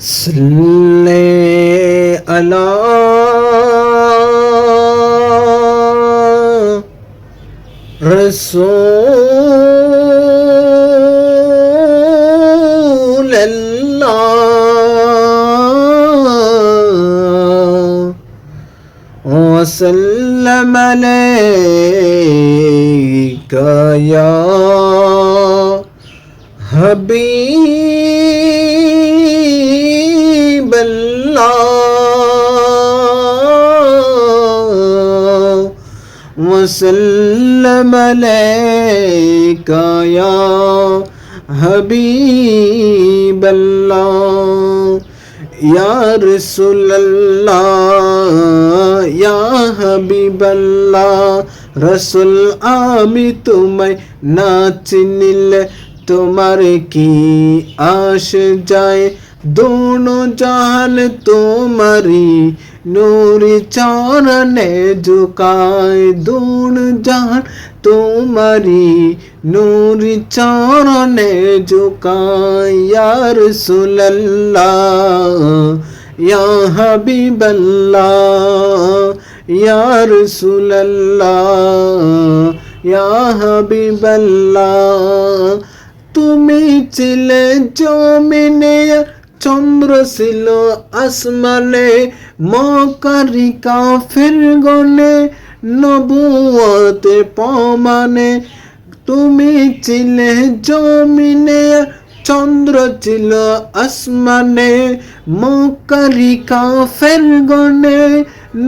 صل على رسول الله. وسلم عليك يا حبيب الله وسلم عليك يا حبيب الله يا رسول الله يا حبيب الله রসুল আমি তোমায় না চিনিলে তোমার কি আশ যায় দোনো জাহান তোমারি নূরি চরণে ঝুকায় দোন জাহান তোমারি নূরি চরণে ঝুকায় ইয়ার সুল্লাহ ইয়া হাবিবাল্লাহ ইয়া রসুল্লাহ ইয়া হাবিবাল্লাহ তুমি ছিলে জমিনে চন্দ্র ছিল আসমানে, মকারি কাফের গনে নবুয়তে পমানে তুমি ছিলে জমিনে, চন্দ্র ছিল আসমানে, মকারি কাফের গনে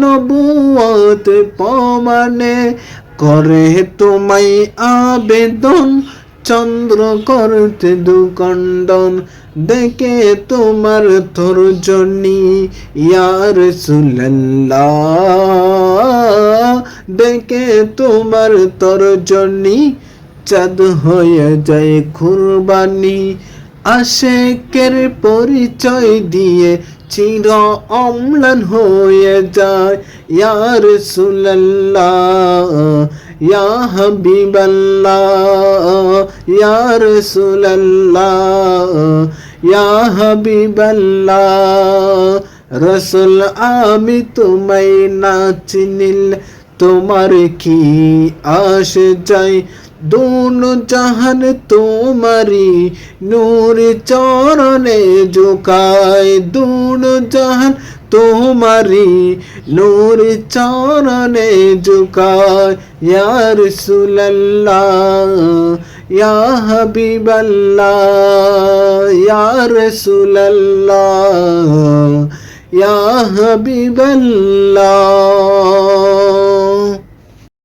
নবুয়ত পমানে করে তোমায় আবেদন চন্দ্র করতে দুকণ্ডন দেখে তোমার তর্জনী ইয়ার সুল্লাহ দেখে তোমার তর্জনী চাঁদ হয়ে যায় কুরবানি। আশেকের পরিচয় দিয়ে চির অম্লান হয়ে যায়, ইয়ার সুল্লাহ ইয়া হাবিবাল্লাহ ইয়ার সুল্লাহ ইয়া হাবিবাল্লাহ রসুল আমি তোমায় না চিনিল তোমার কি আশ যায় দোনো জাহান তোমারি নূর চরণে ঝুকায়। দোনো জাহান তোমারি নূর চরণে ঝুকায়। ইয়া রাসূলুল্লাহ, ইয়া হাবিবাল্লাহ, ইয়া রাসূলুল্লাহ, ইয়া হাবিবাল্লাহ।